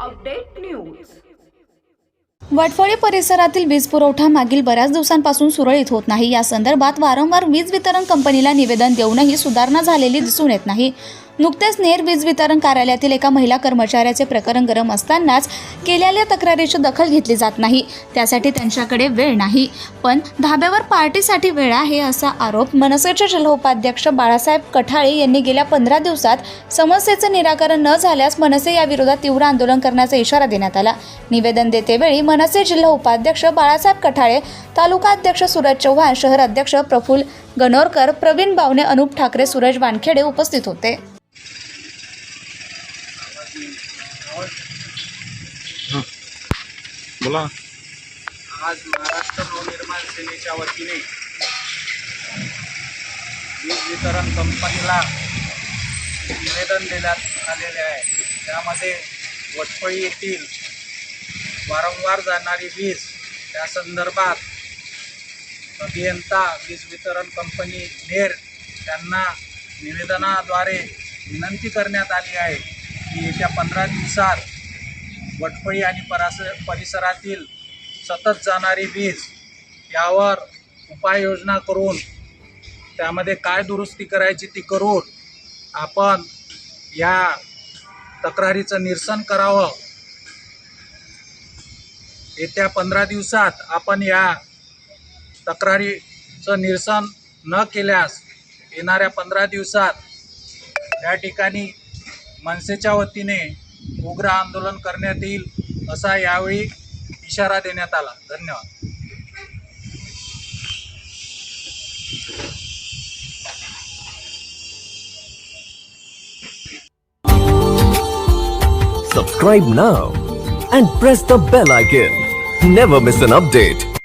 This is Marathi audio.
Update news. वटफळी परिसरातील वीज पुरवठा मागील बऱ्याच दिवसांपासून सुरळीत होत नाही. या संदर्भात वारंवार वीज वितरण कंपनीला निवेदन देऊनही सुधारणा झालेली दिसून येत नाही. नुकतेच नेर वीज वितरण कार्यालयातील एका महिला कर्मचाऱ्याचे प्रकरण गरम असतानाच केलेल्या तक्रारीची दखल घेतली जात नाही. त्यासाठी त्यांच्याकडे वेळ नाही. पण धाब्यावर पार्टीसाठी वेळ आहे असा आरोप मनसेचे जिल्होपाध्यक्ष बाळासाहेब कठाळे यांनी गेल्या पंधरा दिवसात समस्येचं निराकरण न झाल्यास मनसे याविरोधात तीव्र आंदोलन करण्याचा इशारा देण्यात आला. निवेदन देतेवेळी मनसे जिल्हा उपाध्यक्ष बाळासाहेब कठाळे तालुका अध्यक्ष सूरज चव्हाण शहर अध्यक्ष प्रफुल्ल गणोरकर प्रवीण बावणे अनुप ठाकरे सूरज वानखेडे उपस्थित होते. बोला. आज महाराष्ट्र नवनिर्माण सेनेच्या वतीने वीज वितरण कंपनीला निवेदन देण्यात आलेले आहे. त्यामध्ये वटफळी येथील वारंवार जाणारी वीज त्या संदर्भात अभियंता वीज वितरण कंपनी नेर त्यांना निवेदनाद्वारे विनंती करण्यात आली आहे की येत्या पंधरा दिवसात वटपळी आणि परास परिसरातील सतत जाणारी वीज यावर उपाययोजना करून त्यामध्ये काय दुरुस्ती करायची ती करून आपण या तक्रारीचं निरसन करावं. येत्या पंधरा दिवसात आपण या तक्रारीचं निरसन न केल्यास येणाऱ्या पंधरा दिवसात या ठिकाणी मनसेच्या वतीने उग्र आंदोलन करण्यात येईल असा यावेळी इशारा देण्यात आला धन्यवाद Subscribe now and press the bell icon. Never miss an update.